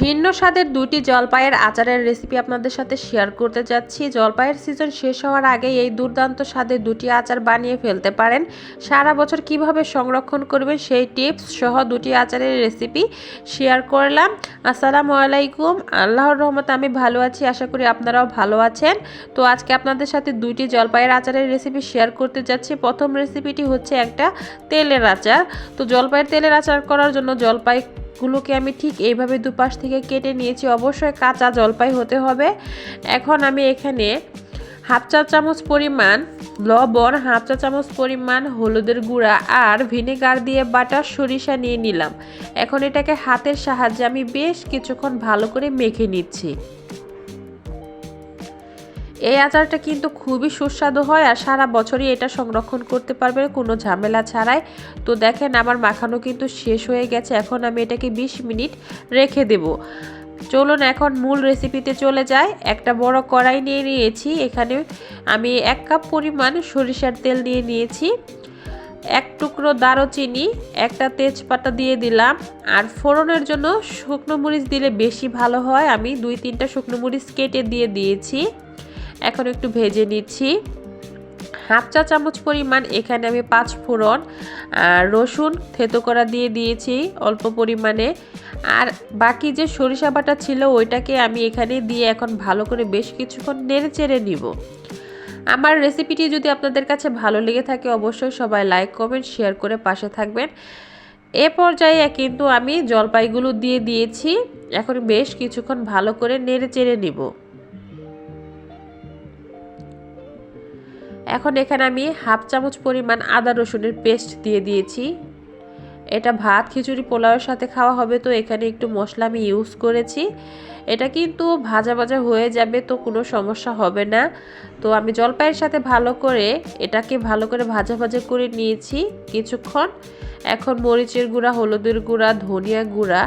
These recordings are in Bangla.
ভিন্ন স্বাদের দুটি জলপাইয়ের আচারের রেসিপি আপনাদের সাথে শেয়ার করতে যাচ্ছি। জলপাইয়ের সিজন শেষ হওয়ার আগে এই দুর্দান্ত স্বাদের দুটি আচার বানিয়ে ফেলতে পারেন। সারা বছর কীভাবে সংরক্ষণ করবেন সেই টিপস সহ দুটি আচারের রেসিপি শেয়ার করলাম। আসসালামু আলাইকুম। আল্লাহর রহমতে আমি ভালো আছি, আশা করি আপনারাও ভালো আছেন। তো আজকে আপনাদের সাথে দুইটি জলপাইয়ের আচারের রেসিপি শেয়ার করতে যাচ্ছি। প্রথম রেসিপিটি হচ্ছে একটা তেলের আচার। তো জলপাইয়ের তেলের আচার করার জন্য জলপাই গুলোকে আমি ঠিক এইভাবে দুপাশ থেকে কেটে নিয়েছি। অবশ্যই কাঁচা জলপাই হতে হবে। এখন আমি এখানে হাফ চা চামচ পরিমাণ লবণ, হাফ চা চামচ পরিমাণ হলুদের গুঁড়া আর ভিনেগার দিয়ে বাটার সরিষা নিয়ে নিলাম। এখন এটাকে হাতের সাহায্যে আমি বেশ কিছুক্ষণ ভালো করে মেখে নিচ্ছি। এই আচারটা কিন্তু খুবই সুস্বাদু হয় আর সারা বছরই এটা সংরক্ষণ করতে পারবে, কোনো ঝামেলা ছাড়াই। তো দেখেন আমার মাখানো কিন্তু শেষ হয়ে গেছে, এখন আমি এটাকে 20 মিনিট রেখে দেব। চলুন এখন মূল রেসিপিতে চলে যাই। একটা বড় কড়াই নিয়ে নিয়েছি, এখানে আমি এক কাপ পরিমাণ সরিষার তেল নিয়ে নিয়েছি, এক টুকরো দারুচিনি, একটা তেজপাতা দিয়ে দিলাম, আর ফোড়নের জন্য শুকনো মরিচ দিলে বেশি ভালো হয়। আমি দুই তিনটা শুকনো মরিচ কেটে দিয়ে দিয়েছি। এখন একটু ভেজে নিচ্ছি। হাফ চা চামচ পরিমাণ এখানে আমি পাঁচ ফোড়ন রসুন থেতো করা দিয়ে দিয়েছি অল্প পরিমাণে। আর বাকি যে সরিষা বাটা ছিল ওইটাকে আমি এখানে দিয়ে এখন ভালো করে বেশ কিছুক্ষণ নেড়ে চেড়ে নিব। আমার রেসিপিটি যদি আপনাদের কাছে ভালো লেগে থাকে অবশ্যই সবাই লাইক, কমেন্ট, শেয়ার করে পাশে থাকবেন। এ পর্যায়ে কিন্তু আমি জলপাইগুলো দিয়ে দিয়েছি। এখন বেশ কিছুক্ষণ ভালো করে নেড়ে চেড়ে নিব। এখন এখানে আমি হাফ চামচ পরিমাণ আদা রসুনের পেস্ট দিয়ে দিয়েছি। এটা ভাত, খিচুড়ি, পোলাওয়ের সাথে খাওয়া হবে, তো এখানে একটু মশলা আমি ইউজ করেছি। এটা কিন্তু ভাজা ভাজা হয়ে যাবে, তো কোনো সমস্যা হবে না। তো আমি জলপাইয়ের সাথে ভালো করে এটাকে ভালো করে ভাজা ভাজা করে নিয়েছি কিছুক্ষণ। এখন মরিচের গুঁড়া, হলুদের গুঁড়া, ধনিয়া গুঁড়া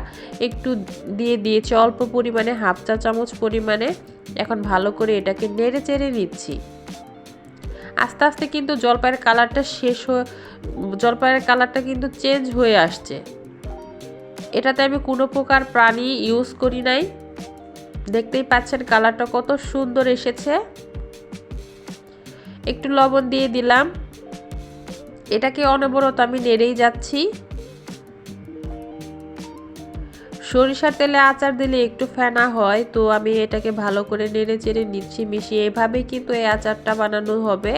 একটু দিয়ে দিয়েছি, অল্প পরিমাণে, হাফ চা চামচ পরিমাণে। এখন ভালো করে এটাকে নেড়ে চেড়ে নিচ্ছি। আস্তে আস্তে কিন্তু জলপাইয়ের কালারটা শেষ হয়ে, জলপাইয়ের কালারটা কিন্তু চেঞ্জ হয়ে আসছে। এটাতে আমি কোনো প্রকার প্রাণী ইউজ করি নাই। দেখতেই পাচ্ছেন কালারটা কত সুন্দর এসেছে। একটু লবণ দিয়ে দিলাম। এটাকে অনবরত আমি নেড়েই যাচ্ছি। সরিষার তেলে আচার দিলে একটু ফেনা হয়, তো আমি এটাকে ভালো করে নেড়ে চেড়ে নিচ্ছি, মিশিয়ে। এভাবেই কিন্তু এই আচারটা বানানো হবে,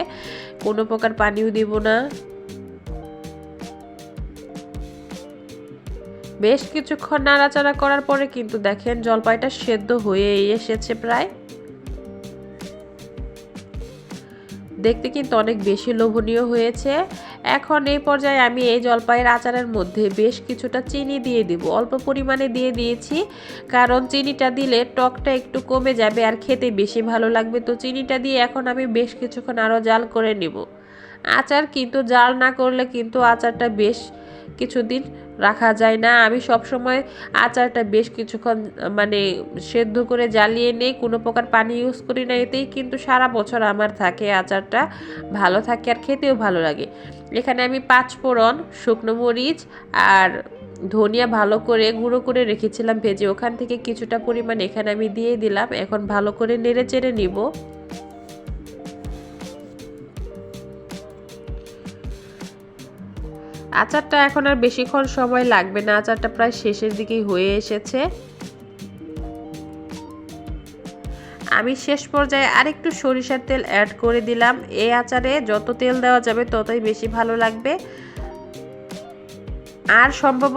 কোনো প্রকার পানিও দিব না। বেশ কিছুক্ষণ নাড়াচাড়া করার পরে কিন্তু দেখেন জলপাইটা সেদ্ধ হয়ে এসেছে প্রায়। দেখতে কিন্তু অনেক বেশি লোভনীয় হয়েছে। এখন এই পর্যায়ে আমি এই জলপাইয়ের আচারের মধ্যে বেশ কিছুটা চিনি দিয়ে দিব। অল্প পরিমাণে দিয়ে দিয়েছি, কারণ চিনিটা দিলে টকটা একটু কমে যাবে আর খেতে বেশি ভালো লাগবে। তো চিনিটা দিয়ে এখন আমি বেশ কিছুক্ষণ আরও জাল করে নেব। আচার কিন্তু জাল না করলে কিন্তু আচারটা বেশ কিছুদিন রাখা যায় না। আমি সব সময় আচারটা বেশ কিছুক্ষণ মানে সেদ্ধ করে জ্বালিয়ে নেই, কোনো প্রকার পানি ইউজ করি না এতেই কিন্তু সারা বছর আমার থাকে আচারটা ভালো থাকে আর খেতেও ভালো লাগে। এখানে আমি পাঁচ ফোড়ন, শুকনো মরিচ আর ধনিয়া ভালো করে গুঁড়ো করে রেখেছিলাম ভেজে। ওখান থেকে কিছুটা পরিমাণ এখানে আমি দিয়ে দিলাম। এখন ভালো করে নেড়ে চেড়ে নিব। আচারটা এখন আর বেশিক্ষণ সময় লাগবে না। আচারটা প্রায় শেষের দিকেই হয়ে এসেছে। আমি শেষ পর্যায়ে আরেকটু সরিষার তেল অ্যাড করে দিলাম। এই আচারে যত তেল দেওয়া যাবে ততই বেশি ভালো লাগবে। আর সম্ভব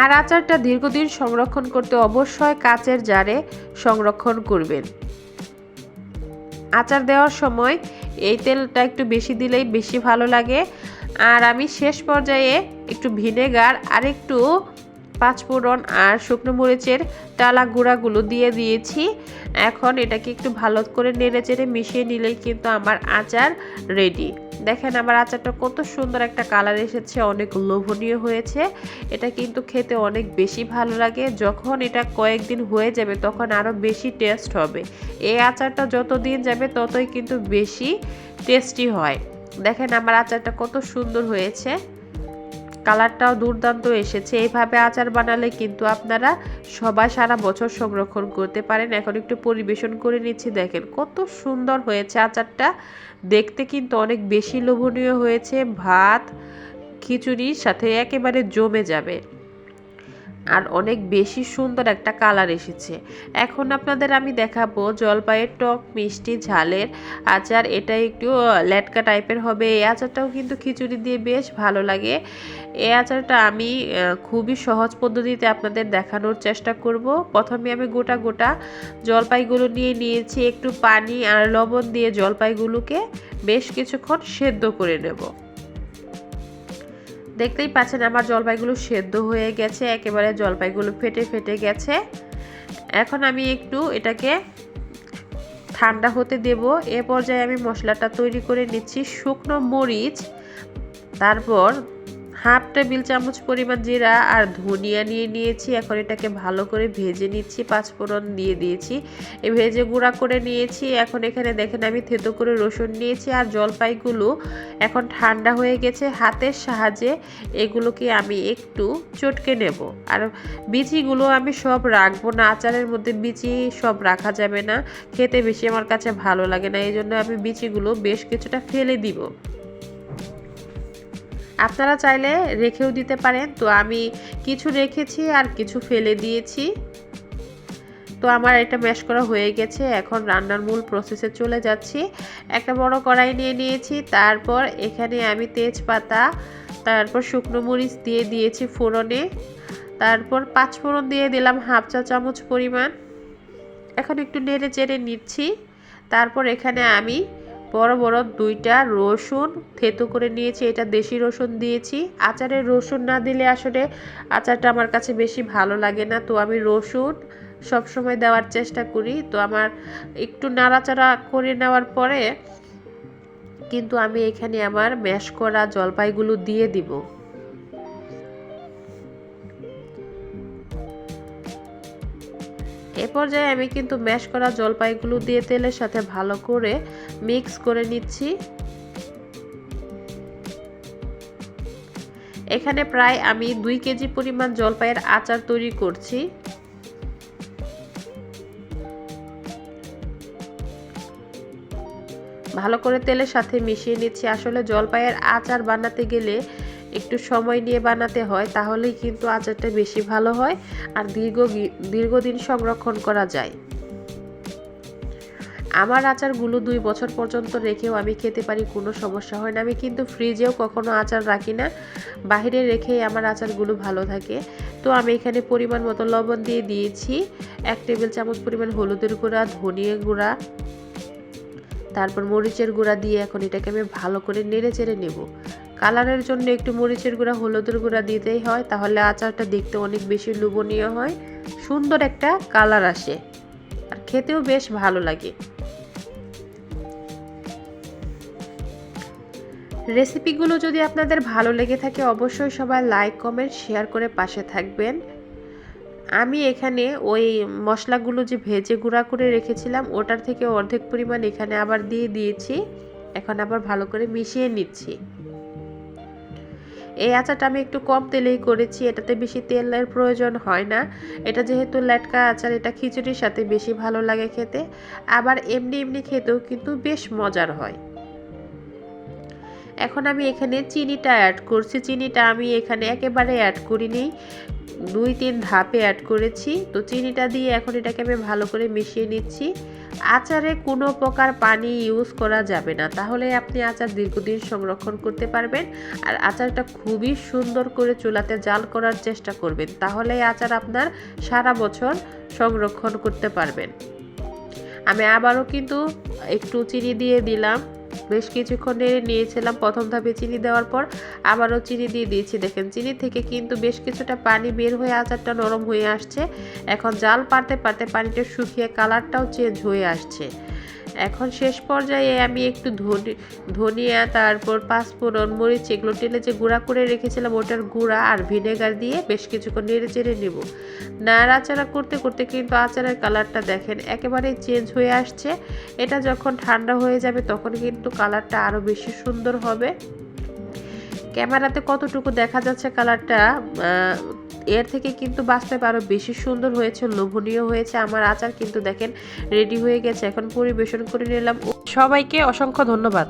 আর আচারটা দীর্ঘদিন সংরক্ষণ করতে অবশ্যই কাচের জারে সংরক্ষণ করবেন। আচার দেওয়ার সময় এই তেলটা একটু বেশি দিলেই বেশি ভালো লাগে। আর আমি শেষ পর্যায়ে একটু ভিনেগার আর একটু পাঁচফোড়ন আর শুকনো মরিচের টালা গুঁড়াগুলো দিয়ে দিয়েছি। এখন এটাকে একটু ভালো করে নেড়ে চেড়ে মিশিয়ে নিলেই কিন্তু আমার আচার রেডি দেখেন আমার আচারটা কত সুন্দর একটা কালার এসেছে, অনেক লোভনীয় হয়েছে। এটা কিন্তু খেতে অনেক বেশি ভালো লাগে। যখন এটা কয়েকদিন হয়ে যাবে তখন আরও বেশি টেস্ট হবে। এই আচারটা যত দিন যাবে ততই কিন্তু বেশি টেস্টি হয়। দেখেন আমার আচারটা কত সুন্দর হয়েছে। কালারটাও দুর্দান্ত এসেছে। এইভাবে আচার বানালে কিন্তু আপনারা সবাই সারা বছর সংরক্ষণ করতে পারেন। এখন একটু পরিবেশন করে নিচ্ছি। দেখেন কত সুন্দর হয়েছে আচারটা। দেখতে কিন্তু অনেক বেশি লোভনীয় হয়েছে। ভাত, খিচুড়ির সাথে একেবারে জমে যাবে। আর অনেক বেশি সুন্দর একটা কালার এসেছে। এখন আপনাদের আমি দেখাবো জলপাইয়ের টক মিষ্টি ঝালের আচার। এটা একটু ল্যাটকা টাইপের হবে। এই আচারটাও কিন্তু খিচুড়ি দিয়ে বেশ ভালো লাগে। এই আচারটা আমি খুবই সহজ পদ্ধতিতে আপনাদের দেখানোর চেষ্টা করব। প্রথমে আমি গোটা গোটা জলপাইগুলো নিয়ে নিয়েছি। একটু পানি আর লবণ দিয়ে জলপাইগুলোকে বেশ কিছুক্ষণ সেদ্ধ করে নেব। দেখতেই পাচ্ছেন আমার জলপাইগুলো সেদ্ধ হয়ে গেছে, একেবারে জলপাইগুলো ফেটে ফেটে গেছে। এখন আমি একটু এটাকে ঠান্ডা হতে দেব। এ পর্যায়ে আমি মশলাটা তৈরি করে নিচ্ছি, শুকনো মরিচ, তারপর হাফ টেবিল চামচ পরিমাণ জিরা আর ধনিয়া নিয়ে নিয়েছি। এখন এটাকে ভালো করে ভেজে নিচ্ছি পাঁচফোড়ন দিয়ে দিয়েছি। এই ভেজে গুঁড়া করে নিয়েছি। এখন এখানে দেখেন আমি থেতো করে রসুন নিয়েছি আর জলপাইগুলো এখন ঠান্ডা হয়ে গেছে। হাতের সাহায্যে এগুলোকে আমি একটু চটকে নেব। আর বিচিগুলো আমি সব রাখব না, আচারের মধ্যে বিচি সব রাখা যাবে না। খেতে বেশি আমার কাছে ভালো লাগে না, এই জন্য আমি বিচিগুলো বেশ কিছুটা ফেলে দিব। আপনারা চাইলে রেখেও দিতে পারেন। তো আমি কিছু রেখেছি আর কিছু ফেলে দিয়েছি। তো আমার এটা ম্যাশ করা হয়ে গেছে। এখন রান্নার মূল প্রসেসে চলে যাচ্ছি। একটা বড় কড়াই নিয়ে নিয়েছি। তারপর এখানে আমি তেজপাতা, তারপর শুকনো মরিচ দিয়ে দিয়েছি ফোড়নে। তারপর পাঁচ ফোড়ন দিয়ে দিলাম হাফ চা চামচ পরিমাণ। এখন একটু নেড়ে চেড়ে নিচ্ছি। তারপর এখানে আমি বড় বড় দুইটা রসুন থেতু করে নিয়েছি, এটা দেশি রসুন দিয়েছি। আচারে রসুন না দিলে আসলে আচারটা আমার কাছে বেশি ভালো লাগে না। তো আমি রসুন সবসময় দেওয়ার চেষ্টা করি। তো আমার একটু নাড়াচাড়া করে নেওয়ার পরে কিন্তু আমি এখানে আমার ম্যাশ করা জলপাইগুলো দিয়ে দিব। এ পর্যায়ে আমি কিন্তু ম্যাশ করা জলপাইগুলো দিয়ে তেলের সাথে ভালো করে মিক্স করে নিচ্ছি। এখানে প্রায় আমি দুই কেজি পরিমাণ জলপাইয়ের আচার তৈরি করছি। ভালো করে তেলের সাথে মিশিয়ে নিচ্ছি। আসলে জলপাইয়ের আচার বানাতে গেলে একটু সময় নিয়ে বানাতে হয়, তাহলেই কিন্তু আচারটা বেশি ভালো হয় আর দীর্ঘ দীর্ঘদিন সংরক্ষণ করা যায়। আমার আচারগুলো দুই বছর পর্যন্ত রেখেও আমি খেতে পারি, কোনো সমস্যা হয় না। আমি কিন্তু ফ্রিজেও কখনো আচার রাখি না, বাহিরে রেখেই আমার আচারগুলো ভালো থাকে। তো আমি এখানে পরিমাণ মতো লবণ দিয়ে দিয়েছি, এক টেবিল চামচ পরিমাণ হলুদের গুঁড়া, ধনিয়া গুঁড়া, তারপর মরিচের গুঁড়া দিয়ে এখন এটাকে আমি ভালো করে নেড়ে চেড়ে নেব। কালারের জন্য একটু মরিচের গুঁড়া, হলুদের গুঁড়া দিতেই হয়। তাহলে আচারটা দেখতে অনেক বেশি লোভনীয় হয়। সুন্দর একটা কালার আসে। আর খেতেও বেশ ভালো লাগে। রেসিপিগুলো যদি আপনাদের ভালো লেগে থাকে, অবশ্যই সবাই লাইক, কমেন্ট, শেয়ার করে পাশে থাকবেন। আমি এখানে ওই মশলাগুলো যে ভেজে গুঁড়া করে রেখেছিলাম, ওটার থেকে অর্ধেক পরিমাণ এখানে আবার দিয়ে দিয়েছি। এখন আবার ভালো করে মিশিয়ে নিচ্ছি। এই আচারটা আমি একটু কম তেলেই করেছি, এটাতে বেশি তেলের প্রয়োজন হয় না। এটা যেহেতু ল্যাটকা আচার, এটা খিচুড়ির সাথে বেশি ভালো লাগে খেতে। আবার এমনি এমনি খেতেও কিন্তু বেশ মজার হয়। এখন আমি এখানে চিনিটা অ্যাড করছি। চিনিটা আমি এখানে একেবারে অ্যাড করিনি। দুই, তিন ধাপে অ্যাড করেছি। তো চিনিটা দিয়ে এখন এটাকে আমি ভালো করে মিশিয়ে নিচ্ছি। আচারে কোনো প্রকার পানি ইউজ করা যাবে না। তাহলে আপনি আচার দীর্ঘদিন সংরক্ষণ করতে পারবেন আর আচারটা খুবই সুন্দর করে চুলাতে জাল করার চেষ্টা করবেন। তাহলে আচার আপনার সারা বছর সংরক্ষণ করতে পারবেন। আমি আবারও কিন্তু একটু চিনি দিয়ে দিলাম। বেশ কিছুক্ষণ নেড়ে নিয়েছিলাম। প্রথম ধাপে চিনি দেওয়ার পর আবারও চিনি দিয়ে দিয়েছি। দেখেন, চিনি থেকে কিন্তু বেশ কিছুটা পানি বের হয়ে আচারটা নরম হয়ে আসছে। এখন জাল পারতে পারতে পানিটা শুকিয়ে কালারটাও চেঞ্জ হয়ে আসছে। এখন শেষ পর্যায়ে আমি একটু ধনিয়া, তারপর পাঁচফোড়ন, মরিচ এগুলো টেলে যে গুঁড়া করে রেখেছিলাম, ওটার গুঁড়া আর ভিনেগার দিয়ে বেশ কিছুক্ষণ নেড়ে চেড়ে নেব। নাড়াচাড়া করতে করতে কিন্তু আচারের কালারটা দেখেন একেবারেই চেঞ্জ হয়ে আসছে। এটা যখন ঠান্ডা হয়ে যাবে তখন কিন্তু কালারটা আরও বেশি সুন্দর হবে। ক্যামেরাতে কতটুকু দেখা যাচ্ছে কালারটা এর থেকে কিন্তু বাঁচতে পারো। বেশি সুন্দর হয়েছে, লোভনীয় হয়েছে। আমার আচার কিন্তু দেখেন রেডি হয়ে গেছে। এখন পরিবেশন করে নিলাম। সবাইকে অসংখ্য ধন্যবাদ।